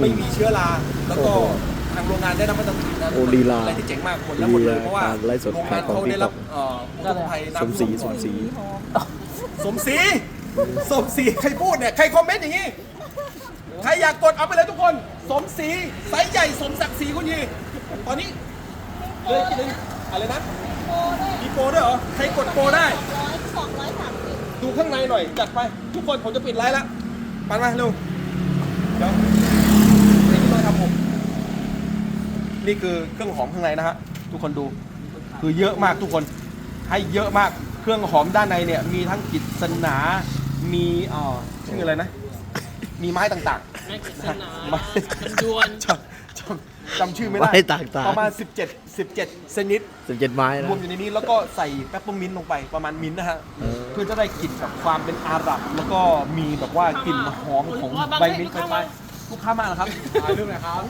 ไม่มีเชื้อราแล้วก็โอ้โหทางโรงงานได้รับมาตรฐานนะโอ้ลีลาอะไรที่เจ๋งมากหมดแล้วหมดเลยลีลาเพราะว่าการไลฟ์สดโรงงานขายของเขาได้รับ TikTok เอ่อผู้ประสบภัยสมน้ำศรีท่วสมศรี สมศรีสมศรีใครพูดเนี่ยใครคอมเมนต์อย่างนี้ ใครอยากกดเอาไปเลยทุกคน สมศรีไซส์ใหญ่สมศักดิ์ศรีคุณยีตอนนี้เลยกินเลยอะไรนะมีโปรด้วยเหรอใครกดโปรได้ ร้อยสองร้อยสามสิบ ดูข้างในหน่อยจัดไป ทุกคนผมจะปิดไลฟ์แล้วปันมาเร็วเดี๋ยวนี่ที่มาทำผม นี่คือเครื่องหอมข้างในนะฮะทุกคนดูคือเยอะมากทุกคนให้เยอะมากเครื่องหอมด้านในเนี่ยมีทั้งกิจนามีเอ่อชื่ออะไรนะ มีไม้ต่างๆไม่กิษณาไม้จำดวนจำจำจำชื่อไม่ได้ไม้ต่างๆ ประมาณ 17 17ชนิด สิบเจ็ดไม้รนะวมอยู่ในนี้แล้วก็ใส่แปปเปอร์มินต์ลงไปประมาณมินต์นะฮะเออ เพื่อจะได้กลิ่นแบบความเป็นอาหรับ แล้วก็มีแบบว่ากลิ่นหอมของใบมิ้นต์ไปไปลูกค้ามาเหรอครับถ่ายรูปหน่อยครับ